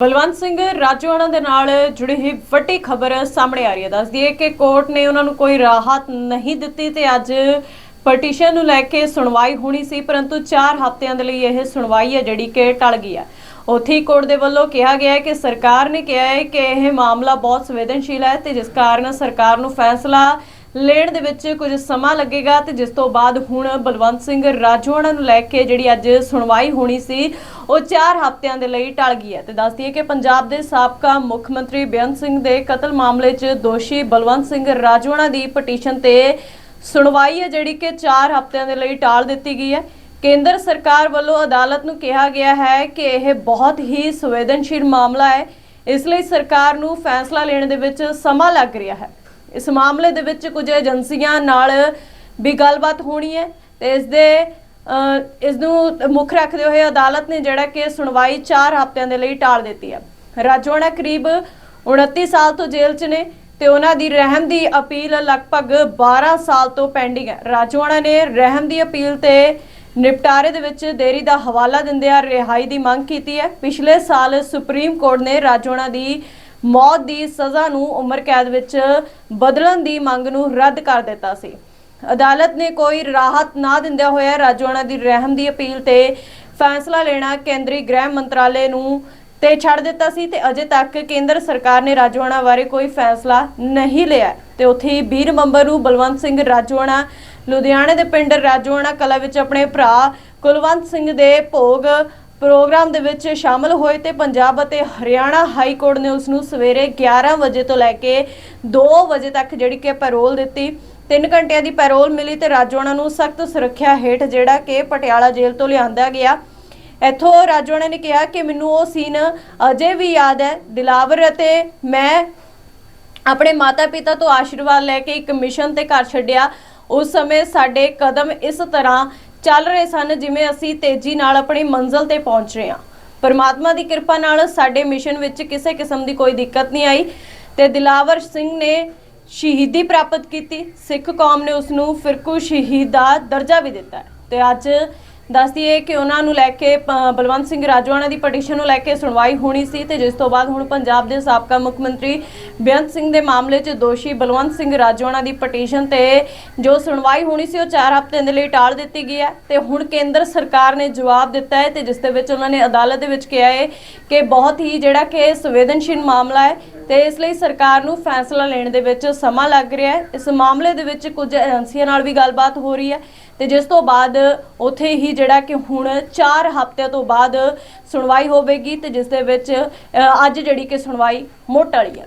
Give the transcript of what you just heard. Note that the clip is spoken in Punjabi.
ਬਲਵੰਤ ਸਿੰਘ, ਰਾਜੋਆਣਾ ਦੇ ਨਾਲ ਜੁੜੀ ਹੋਈ ਵੱਡੀ ਖਬਰ ਸਾਹਮਣੇ ਆ ਰਹੀ ਹੈ। ਦੱਸਦੀ ਹੈ ਕਿ ਕੋਰਟ ਨੇ ਉਹਨਾਂ ਨੂੰ ਕੋਈ ਰਾਹਤ ਨਹੀਂ ਦਿੱਤੀ ਤੇ ਅੱਜ ਪਟੀਸ਼ਨ ਨੂੰ ਲੈ ਕੇ ਸੁਣਵਾਈ ਹੋਣੀ ਸੀ, ਪਰੰਤੂ 4 ਹਫ਼ਤਿਆਂ ਦੇ ਲਈ ਇਹ ਸੁਣਵਾਈ ਹੈ ਜਿਹੜੀ ਕਿ ਟਲ ਗਈ ਹੈ। ਉੱਥੇ ਹੀ ਕੋਰਟ ਦੇ ਵੱਲੋਂ ਕਿਹਾ ਗਿਆ ਹੈ ਕਿ ਸਰਕਾਰ ਨੇ ਕਿਹਾ ਹੈ ਕਿ ਇਹ ਮਾਮਲਾ ਬਹੁਤ ਸੰਵੇਦਨਸ਼ੀਲ ਹੈ ਤੇ ਜਿਸ ਕਾਰਨ ਸਰਕਾਰ ਨੂੰ ਫੈਸਲਾ ਲੈਣ ਦੇ ਵਿੱਚ ਕੁਝ ਸਮਾਂ ਲੱਗੇਗਾ ਤੇ ਜਿਸ ਤੋਂ ਬਾਅਦ ਹੁਣ ਬਲਵੰਤ ਸਿੰਘ ਰਾਜੋਆਣਾ ਨੂੰ ਲੈ ਕੇ ਜਿਹੜੀ ਅੱਜ ਸੁਣਵਾਈ ਹੋਣੀ ਸੀ, ਉਹ 4 ਹਫ਼ਤਿਆਂ ਦੇ ਲਈ ਟਲ ਗਈ ਹੈ। ਤੇ ਦੱਸਦੀ ਹੈ ਕਿ ਪੰਜਾਬ ਦੇ ਸਾਬਕਾ ਮੁੱਖ ਮੰਤਰੀ ਬੇਅੰਤ ਸਿੰਘ ਦੇ ਕਤਲ ਮਾਮਲੇ 'ਚ ਦੋਸ਼ੀ ਬਲਵੰਤ ਸਿੰਘ ਰਾਜੋਆਣਾ ਦੀ ਪਟੀਸ਼ਨ ਤੇ ਸੁਣਵਾਈ ਹੈ, ਜਿਹੜੀ ਕਿ 4 ਹਫ਼ਤਿਆਂ ਦੇ ਲਈ ਟਾਲ ਦਿੱਤੀ ਗਈ ਹੈ। ਕੇਂਦਰ ਸਰਕਾਰ ਵੱਲੋਂ ਅਦਾਲਤ ਨੂੰ ਕਿਹਾ ਗਿਆ ਹੈ ਕਿ ਇਹ ਬਹੁਤ ਹੀ ਸੰਵੇਦਨਸ਼ੀਲ ਮਾਮਲਾ ਹੈ। ਇਸ ਲਈ ਸਰਕਾਰ ਨੂੰ ਫੈਸਲਾ ਲੈਣ ਦੇ ਵਿੱਚ ਸਮਾਂ ਲੱਗ ਰਿਹਾ ਹੈ। ਇਸ ਮਾਮਲੇ ਦੇ ਵਿੱਚ ਕੁਝ ਏਜੰਸੀਆਂ ਨਾਲ ਵੀ ਗੱਲਬਾਤ ਹੋਣੀ ਹੈ ਤੇ ਇਸ ਦੇ ਇਸ ਨੂੰ ਮੁੱਖ ਰੱਖਦੇ ਹੋਏ ਅਦਾਲਤ ਨੇ ਜਿਹੜਾ ਕਿ ਸੁਣਵਾਈ 4 ਹਫ਼ਤਿਆਂ ਦੇ ਲਈ ਟਾਲ ਦਿੱਤੀ ਹੈ। ਰਾਜੋਣਾ ਕਰੀਬ 29 ਸਾਲ ਤੋਂ ਜੇਲ੍ਹ 'ਚ ਨੇ ਤੇ ਉਹਨਾਂ ਦੀ ਰਹਿਮ ਦੀ ਅਪੀਲ ਲਗਭਗ 12 ਸਾਲ ਤੋਂ ਪੈਂਡਿੰਗ ਹੈ। ਰਾਜੋਣਾ ਨੇ ਰਹਿਮ ਦੀ ਅਪੀਲ ਤੇ ਨਿਪਟਾਰੇ ਦੇ ਵਿੱਚ ਦੇਰੀ ਦਾ ਹਵਾਲਾ ਦਿੰਦਿਆਂ ਰਿਹਾਈ ਦੀ ਮੰਗ ਕੀਤੀ ਹੈ। ਪਿਛਲੇ ਸਾਲ ਸੁਪਰੀਮ ਕੋਰਟ ਨੇ ਰਾਜੋਣਾ ਦੀ ਮੌਤ ਦੀ ਸਜ਼ਾ ਨੂੰ ਉਮਰ ਕੈਦ ਵਿੱਚ ਬਦਲਣ ਦੀ ਮੰਗ ਨੂੰ ਰੱਦ ਕਰ ਦਿੱਤਾ ਸੀ। ਅਦਾਲਤ ਨੇ ਕੋਈ ਰਾਹਤ ਨਾ ਦਿੰਦਿਆਂ ਹੋਇਆ ਰਾਜੋਣਾ ਦੀ ਰਹਿਮ ਦੀ ਅਪੀਲ ਤੇ ਫੈਸਲਾ ਲੈਣਾ ਕੇਂਦਰੀ ਗ੍ਰਹਿ ਮੰਤਰਾਲੇ ਨੂੰ ਤੇ ਛੱਡ ਦਿੱਤਾ ਸੀ ਤੇ ਅਜੇ ਤੱਕ ਕੇਂਦਰ ਸਰਕਾਰ ਨੇ ਰਾਜੋਆਣਾ ਬਾਰੇ ਕੋਈ ਫੈਸਲਾ ਨਹੀਂ ਲਿਆ। ਤੇ ਉੱਥੇ ਹੀ 20 ਨਵੰਬਰ ਨੂੰ ਬਲਵੰਤ ਸਿੰਘ ਰਾਜੋਆਣਾ, ਲੁਧਿਆਣੇ ਦੇ ਪਿੰਡ ਰਾਜੋਆਣਾ ਕਲਾ ਵਿੱਚ ਆਪਣੇ ਭਰਾ ਕੁਲਵੰਤ ਸਿੰਘ ਦੇ ਭੋਗ ਪ੍ਰੋਗਰਾਮ ਦੇ ਵਿੱਚ ਸ਼ਾਮਲ ਹੋਏ ਤੇ ਪੰਜਾਬ ਅਤੇ ਹਰਿਆਣਾ ਹਾਈ ਕੋਰਟ ਨੇ ਉਸ ਨੂੰ ਸਵੇਰੇ 11 ਵਜੇ ਤੋਂ ਲੈ ਕੇ 2 ਵਜੇ ਤੱਕ ਜਿਹੜੀ ਕਿ ਪੈਰੋਲ ਦਿੱਤੀ। 3 ਘੰਟਿਆਂ ਦੀ ਪੈਰੋਲ ਮਿਲੀ ਤੇ ਰਾਜੋਣਾ ਨੂੰ ਸਖਤ ਸੁਰੱਖਿਆ ਹੇਠ ਜਿਹੜਾ ਕਿ ਪਟਿਆਲਾ ਜੇਲ੍ਹ ਤੋਂ ਲਿਆਂਦਾ ਗਿਆ। ਇੱਥੋਂ ਰਾਜੋਆਣਾ ਨੇ ਕਿਹਾ ਕਿ ਮੈਨੂੰ ਉਹ ਸੀਨ ਅਜੇ ਵੀ ਯਾਦ ਹੈ। ਦਿਲਾਵਰ ਅਤੇ ਮੈਂ ਆਪਣੇ ਮਾਤਾ-ਪਿਤਾ ਤੋਂ ਆਸ਼ੀਰਵਾਦ ਲੈ ਕੇ ਇੱਕ ਮਿਸ਼ਨ ਤੇ ਘਰ ਛੱਡਿਆ। ਉਸ ਸਮੇਂ ਸਾਡੇ ਕਦਮ ਇਸ ਤਰ੍ਹਾਂ ਚੱਲ ਰਹੇ ਸਨ, ਜਿਵੇਂ ਅਸੀਂ ਤੇਜ਼ੀ ਨਾਲ ਆਪਣੀ ਮੰਜ਼ਲ ਤੇ ਪਹੁੰਚ ਰਹੇ ਹਾਂ। ਪਰਮਾਤਮਾ ਦੀ ਕਿਰਪਾ ਨਾਲ ਸਾਡੇ ਮਿਸ਼ਨ ਵਿੱਚ ਕਿਸੇ ਕਿਸਮ ਦੀ ਕੋਈ ਦਿੱਕਤ ਨਹੀਂ ਆਈ ਤੇ ਦਿਲਾਵਰ ਸਿੰਘ ਨੇ ਸ਼ਹੀਦੀ ਪ੍ਰਾਪਤ ਕੀਤੀ। ਸਿੱਖ ਕੌਮ ਨੇ ਉਸ ਨੂੰ ਫਿਰਕੂ ਸ਼ਹੀਦ ਦਾ ਦਰਜਾ ਵੀ ਦਿੱਤਾ ਹੈ। ਤੇ ਅੱਜ ਦੱਸਦੀ ਹੈ ਕਿ ਉਹਨਾਂ ਨੂੰ ਲੈ ਕੇ ਬਲਵੰਤ ਸਿੰਘ ਰਾਜੋਆਣਾ ਦੀ ਪਟੀਸ਼ਨ ਨੂੰ ਲੈ ਕੇ ਸੁਣਵਾਈ ਹੋਣੀ ਸੀ ਤੇ ਜਿਸ ਤੋਂ ਬਾਅਦ ਹੁਣ ਪੰਜਾਬ ਦੇ ਸਾਬਕਾ ਮੁੱਖ ਮੰਤਰੀ ਬੇਅੰਤ ਸਿੰਘ ਦੇ ਮਾਮਲੇ 'ਚ ਦੋਸ਼ੀ ਬਲਵੰਤ ਸਿੰਘ ਰਾਜੋਆਣਾ ਦੀ ਪਟੀਸ਼ਨ ਤੇ ਜੋ ਸੁਣਵਾਈ ਹੋਣੀ ਸੀ, ਉਹ 4 ਹਫ਼ਤੇ ਦੇ ਲਈ ਟਾਲ ਦਿੱਤੀ ਗਈ ਹੈ ਤੇ ਹੁਣ ਕੇਂਦਰ ਸਰਕਾਰ ਨੇ ਜਵਾਬ ਦਿੱਤਾ ਹੈ ਤੇ ਜਿਸ ਦੇ ਵਿੱਚ ਉਹਨਾਂ ਨੇ ਅਦਾਲਤ ਦੇ ਵਿੱਚ ਕਿਹਾ ਹੈ ਕਿ ਬਹੁਤ ਹੀ ਜਿਹੜਾ ਕਿ ਸੰਵੇਦਨਸ਼ੀਲ ਮਾਮਲਾ ਹੈ ਤੇ ਇਸ ਲਈ ਸਰਕਾਰ ਨੂੰ ਫੈਸਲਾ ਲੈਣ ਦੇ ਵਿੱਚ ਸਮਾਂ ਲੱਗ ਰਿਹਾ ਹੈ। ਇਸ ਮਾਮਲੇ ਦੇ ਵਿੱਚ ਕੁਝ ਏਜੰਸੀਆਂ ਨਾਲ ਵੀ ਗੱਲਬਾਤ ਹੋ ਰਹੀ ਹੈ ਤੇ ਜਿਸ ਤੋਂ ਬਾਅਦ ਉਥੇ ਹੀ ਜਿਹੜਾ ਕਿ ਹੁਣ 4 ਹਫ਼ਤਿਆਂ ਤੋਂ ਬਾਅਦ ਸੁਣਵਾਈ ਹੋਵੇਗੀ ਤੇ ਜਿਸ ਦੇ ਵਿੱਚ ਅੱਜ ਜਿਹੜੀ ਕਿ ਸੁਣਵਾਈ ਮੋਟ ਵਾਲੀ ਹੈ।